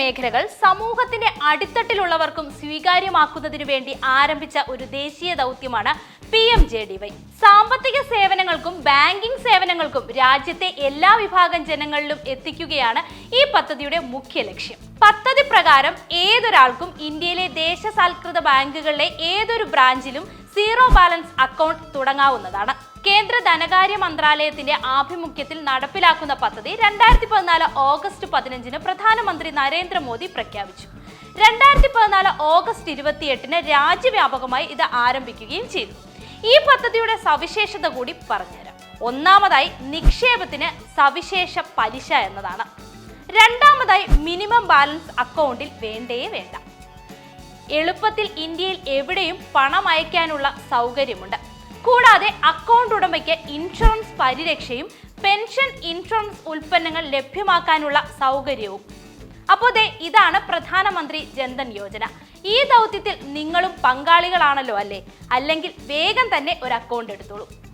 മേഖലകൾ സമൂഹത്തിന്റെ അടിത്തട്ടിലുള്ളവർക്കും സ്വീകാര്യമാക്കുന്നതിനു വേണ്ടി ആരംഭിച്ച ഒരു ദേശീയ ദൗത്യമാണ് P M J D Y. സാമ്പത്തിക സേവനങ്ങൾക്കും ബാങ്കിംഗ് സേവനങ്ങൾക്കും രാജ്യത്തെ എല്ലാ വിഭാഗം ജനങ്ങളിലും എത്തിക്കുകയാണ് ഈ പദ്ധതിയുടെ മുഖ്യ ലക്ഷ്യം. പദ്ധതി പ്രകാരം ഏതൊരാൾക്കും ഇന്ത്യയിലെ ദേശസാൽകൃത ബാങ്കുകളിലെ ഏതൊരു ബ്രാഞ്ചിലും സീറോ ബാലൻസ് അക്കൗണ്ട് തുടങ്ങാവുന്നതാണ്. കേന്ദ്ര ധനകാര്യ മന്ത്രാലയത്തിന്റെ ആഭിമുഖ്യത്തിൽ നടപ്പിലാക്കുന്ന പദ്ധതി രണ്ടായിരത്തി പതിനാല് ഓഗസ്റ്റ് പതിനഞ്ചിന് പ്രധാനമന്ത്രി നരേന്ദ്രമോദി പ്രഖ്യാപിച്ചു. രണ്ടായിരത്തി പതിനാല് ഓഗസ്റ്റ് ഇരുപത്തിയെട്ടിന് രാജ്യവ്യാപകമായി ഇത് ആരംഭിക്കുകയും ചെയ്തു. ഈ പദ്ധതിയുടെ സവിശേഷത കൂടി പറഞ്ഞുതരാം. ഒന്നാമതായി നിക്ഷേപത്തിന് സവിശേഷ പലിശ എന്നതാണ്. രണ്ടാമതായി മിനിമം ബാലൻസ് അക്കൗണ്ടിൽ വേണ്ടേ വേണ്ട. എളുപ്പത്തിൽ ഇന്ത്യയിൽ എവിടെയും പണം അയക്കാനുള്ള സൗകര്യമുണ്ട്. കൂടാതെ അക്കൗണ്ട് ഉടമയ്ക്ക് ഇൻഷുറൻസ് പരിരക്ഷയും പെൻഷൻ ഇൻഷുറൻസ് ഉൽപ്പന്നങ്ങൾ ലഭ്യമാക്കാനുള്ള സൗകര്യവും. അപ്പോൾ ഇതാണ് പ്രധാനമന്ത്രി ജൻധൻ യോജന. ഈ ദൗത്യത്തിൽ നിങ്ങളും പങ്കാളികളാണല്ലോ അല്ലേ? അല്ലെങ്കിൽ വേഗം തന്നെ ഒരു അക്കൗണ്ട് എടുത്തോളൂ.